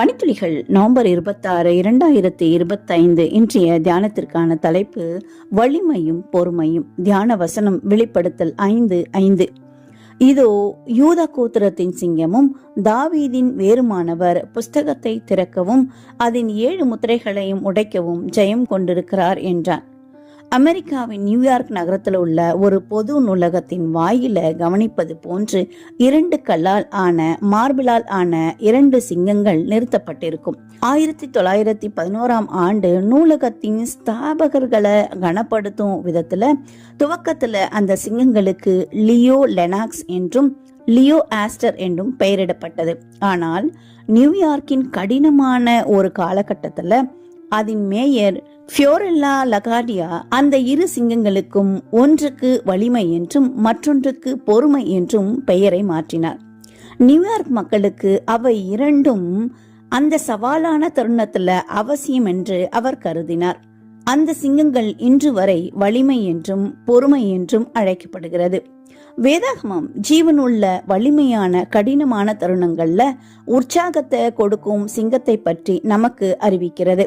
பனித்துளிகள் November இருபத்தாறு இரண்டாயிரத்தி இருபத்தைந்து இன்றைய தியானத்திற்கான தலைப்பு வலிமையும் பொறுமையும். தியான வசனம் வெளிப்படுத்தல் ஐந்து ஐந்து. இதோ யூத கோத்திரத்தின் சிங்கமும் தாவீதின் வேறுமானவர் புஸ்தகத்தை திறக்கவும் அதன் ஏழு முத்திரைகளையும் உடைக்கவும் ஜெயம் கொண்டிருக்கிறார் என்றார் அமெரிக்காவின் நியூயார்க் நகரத்தில் உள்ள ஒரு பொது நூலகத்தின் வாயில கவனிப்பது போன்று இரண்டு கல்லால் ஆன மார்பிளால் ஆன இரண்டு சிங்கங்கள் நிறுத்தப்பட்டிருக்கும். ஆயிரத்தி தொள்ளாயிரத்தி பதினோராம் ஆண்டு நூலகத்தின் ஸ்தாபகர்களை கனப்படுத்தும் விதத்துல துவக்கத்துல அந்த சிங்கங்களுக்கு லியோ லெனாக்ஸ் என்றும் லியோ ஆஸ்டர் என்றும் பெயரிடப்பட்டது. ஆனால் நியூயார்க்கின் கடினமான ஒரு காலகட்டத்துல அதன் மேயர் ஃபியோரெல்லா லகாடியா அந்த இரு சிங்கங்களுக்கும் ஒன்றுக்கு வலிமை என்றும் மற்றொன்றுக்கு பொறுமை என்றும் பெயரை மாற்றினார். நியூயார்க் மக்களுக்கு அவை இரண்டும் அந்த சவாலான தருணத்துல அவசியம் என்று அவர் கருதினார். அந்த சிங்கங்கள் இன்று வரை வலிமை என்றும் பொறுமை என்றும் அழைக்கப்படுகிறது. வேதாகமம் ஜீவனுள்ள வலிமையான கடினமான தருணங்கள்ல உற்சாகத்தை கொடுக்கும் சிங்கத்தை பற்றி நமக்கு அறிவிக்கிறது.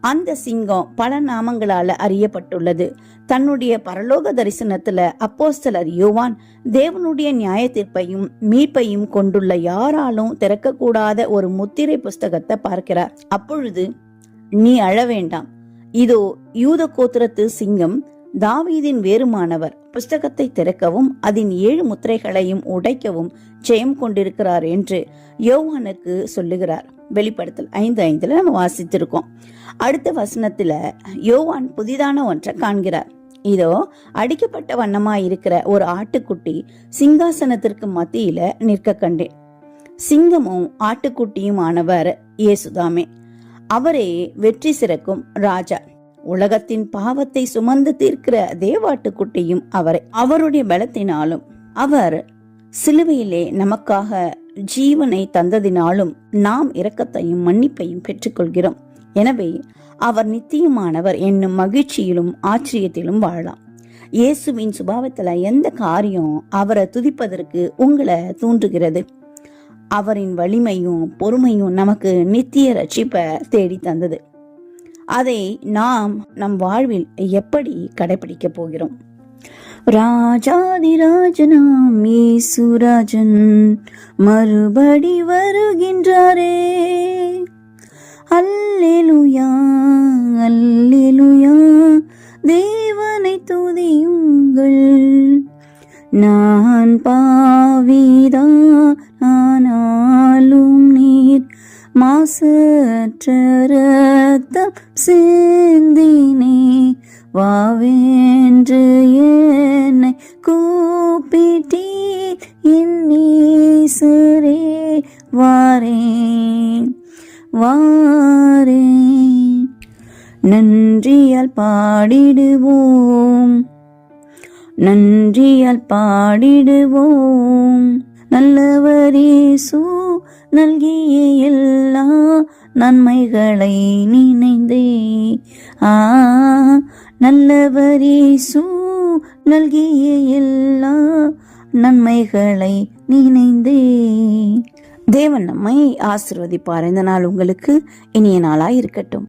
அந்த சிங்கம் பல நாமங்களால அறியப்பட்டுள்ளது. தன்னுடைய பரலோக தரிசனத்துல அப்போஸ்தலர் யோவான் தேவனுடைய நியாய தீர்ப்பையும் மீட்பையும் கொண்டுள்ள யாராலும் திறக்கக்கூடாத ஒரு முத்திரை புஸ்தகத்தை பார்க்கிறார். அப்பொழுது நீ அழ வேண்டாம். இதோ யூத கோத்திரத்து சிங்கம் தாவீதின் வேறுமானவர் புஸ்தகத்தை திறக்கவும் அதன் ஏழு முத்திரைகளையும் உடைக்கவும் ஜெயம் கொண்டிருக்கிறார் என்று யோவானுக்கு சொல்லுகிறார். வெளிப்படுத்தல் ஐந்து ஐந்துல நம்ம வாசித்திருக்கோம். அடுத்த வசனத்துல யோவான் புதிதான ஒன்றை காண்கிறார். இதோ அடிக்கப்பட்ட வண்ணமா இருக்கிற ஒரு ஆட்டுக்குட்டி சிங்காசனத்திற்கு மத்தியில நிற்க கண்டேன். சிங்கமும் ஆட்டுக்குட்டியும் ஆனவர் இயேசுதாமே. அவரே வெற்றி சிறக்கும் ராஜா. உலகத்தின் பாவத்தை சுமந்து தீர்க்கிற தேவாட்டுக்குட்டியும் அவரை. அவருடைய பலத்தினாலும் அவர் சிலுவையிலே நமக்காக ஜீவனை தந்ததினாலும் நாம் இரக்கத்தையும் மன்னிப்பையும் பெற்றுக்கொள்கிறோம். எனவே அவர் நித்தியமானவர் என்னும் மகிழ்ச்சியிலும் ஆச்சரியத்திலும் வாழலாம். இயேசுவின் சுபாவத்தில் எந்த காரியம் அவரை துதிப்பதற்கு உங்களை தூண்டுகிறது? அவரின் வலிமையும் பொறுமையும் நமக்கு நித்திய ரட்சிப்பை தேடி தந்தது. அதை நாம் நம் வாழ்வில் எப்படி கடைபிடிக்கப் போகிறோம்? ராஜாதிராஜனாம் ஈசுராஜன் மறுபடி வருகின்றாரே. அல்லேலுயா அல்லேலுயா தேவனை துதியுங்கள். நான் பாவிதா ஆனாலும் நீர் மாசற்ற ரத்தம் சிந்தினே வாவென்று இன்னீசரே வாரே வாரே. நன்றியால் பாடிடுவோம் நன்றியால் பாடிடுவோம். நல்லவரேசு நல்கிய எல்லா நன்மைகளை நினைந்தே. ஆ நல்லவரேசு நல்கிய எல்லா நன்மைகளை நினைந்தே. தேவன் நம்மை ஆசிர்வதிப்பார். இந்த நாள் உங்களுக்கு இனிய நாளாய் இருக்கட்டும்